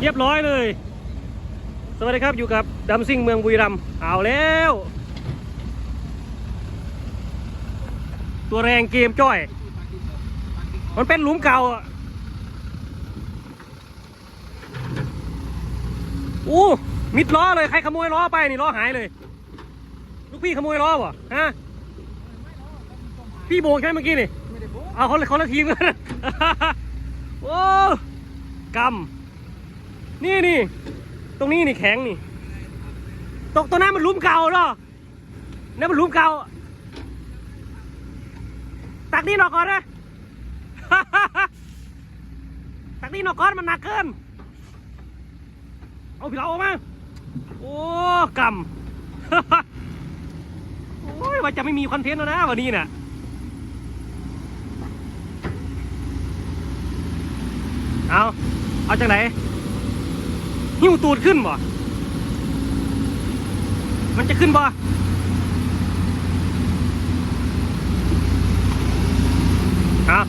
เรียบร้อยเลย สวัสดีครับอยู่กับดัมซิ่งเมืองบุรีรัมย์เอาแล้ว ตัวแรงเกมจ้อย มันเป็นหลุมเก่าอะอู้มิดล้อเลย ใครขโมยล้อไปนี่ล้อหายเลย ลูกพี่ขโมยล้อป่ะฮะพี่โบกใช่เมื่อกี้นี่เอาคนละคนละทีมกันโอ้กำ นี่นี่ ตรงนี้นี่แข็งนี่ ตกตัวนั้นมันลุมเก่าเนาะนั่นมันลุมเก่า ตักนี่หนอกก่อนนะตักนี่หนอกก่อนมันหนักเกิน เอาพี่เราออกมา โอ้กำโอ้ยว่าจะไม่มีคอนเทนต์แล้วนะวันนี้น่ะเอา เอาจากไหน หิ้วตูดขึ้นบ่มันจะขึ้นบ่ฮะ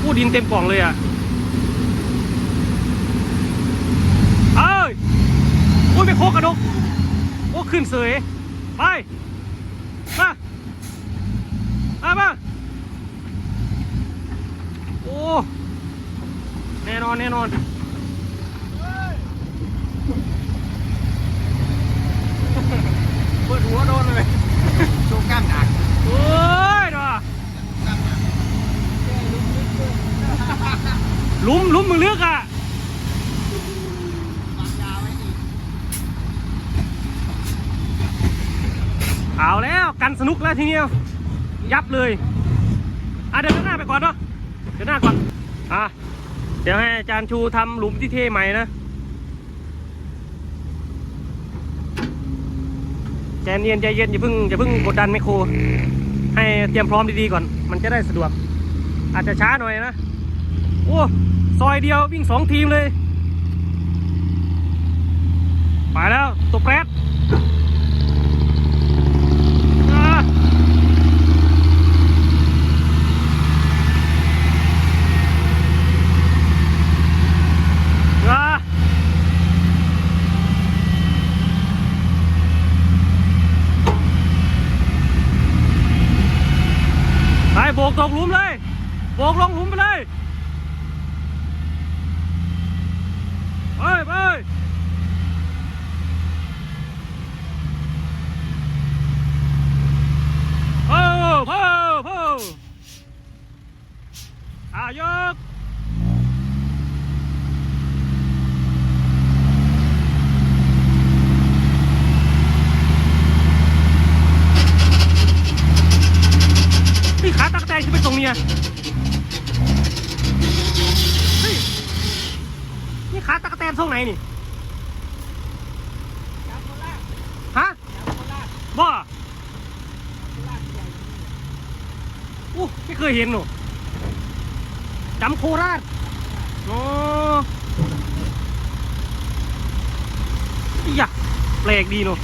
พูดดินเต็มกล่องเลยอะเอ้ยโอ้ยไปโคกกระดกโอ้ขึ้นเสยไป มา มามาโอ้ แน่นอน แน่นอน เปิดหัวโดนเลยโชว์กล้ามหนัก โอ้ยเนาะห ลุมลุมมือเลือกอะเอาแล้วกันสนุกแล้วทีเดียวยับเลยอะเดินหน้าไปก่อนเนาะเดินหน้าก่อนอะเดี๋ยวให้อาจารย์ชูทำหลุมที่เท่ใหม่นะใจเย็นใจเย็นอย่าเพิ่งอย่าเพิ่งกดดันไมโคร ให้เตรียมพร้อมดีๆก่อน มันจะได้สะดวก อาจจะช้าหน่อยนะ อ้ซอยเดียววิ่งสองทีมเลย ไปแล้วตัวแป๊ดไปโบกตกหลุมเลย โบกลงหลุมไปเลย ไปไปเพิ่มเพิ่มเพิ่มอายกนี่ขาตักแตงขึ้นไปตรง เนี้ยเฮ้ยนี่ขาตะกแตนทรงไหนนี่จับคนลากฮะบ่อู้ไม่เคยเห็นหนูจำโคราชโอ้อีหยะแปลกดีหนู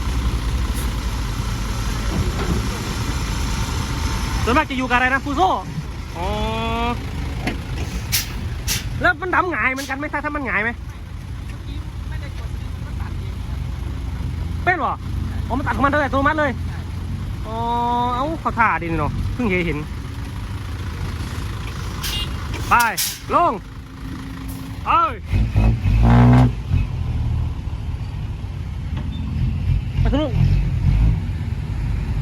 ส่วนมากจะอยู่กับอะไรนะฟูโซ อ๋อ แล้วมันดำหงายเหมือนกันไหมถ้าถ้ามันหงายไหมเป็นหรออ๋อมันตัดของมันเลยอัตัวมัดเลย อ๋อ เอาเขาท่าดินเนาะ เพิ่งเห็น ไป ลง เอ้ยไปทางนู้น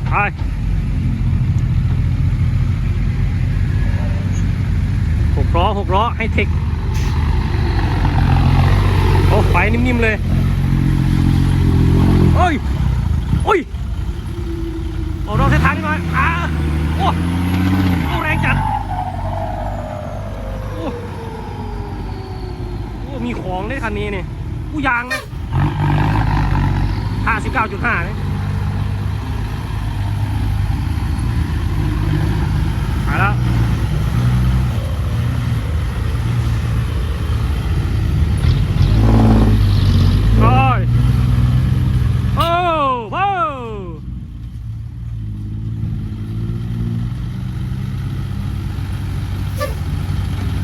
ไป หกล้อหกล้อให้เทคโอ้ไฟนิ่มๆเลยโอ้ยโอ้ยโอ้เราใช้ทางนี้หน่อยอ่าโอ้โอ้แรงจัดโอ้โอ้มีของได้คันนี้เนี่ยผู้ยางนะห้าสิบเก้าจุดห้าเนี่ยไปแล้วโอ้ยโอ้โอ้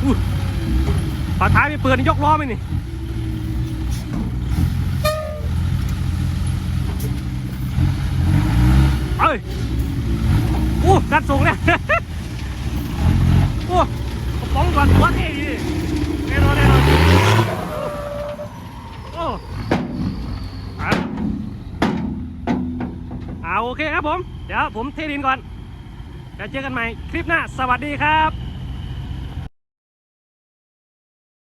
อู้ ฝาท้ายมีเปิดนี่ยกล้อไหมนี่เอ้ยโอ้กัดสูงเนี่ยโอ้กระป๋องก่อนหัวเท่ดีแน่นอนแน่นอนโอ้อะอ่าโอเคครับผม เดี๋ยวผมเทดินก่อนเดี๋ยวเจอกันใหม่คลิปหน้า สวัสดีครับ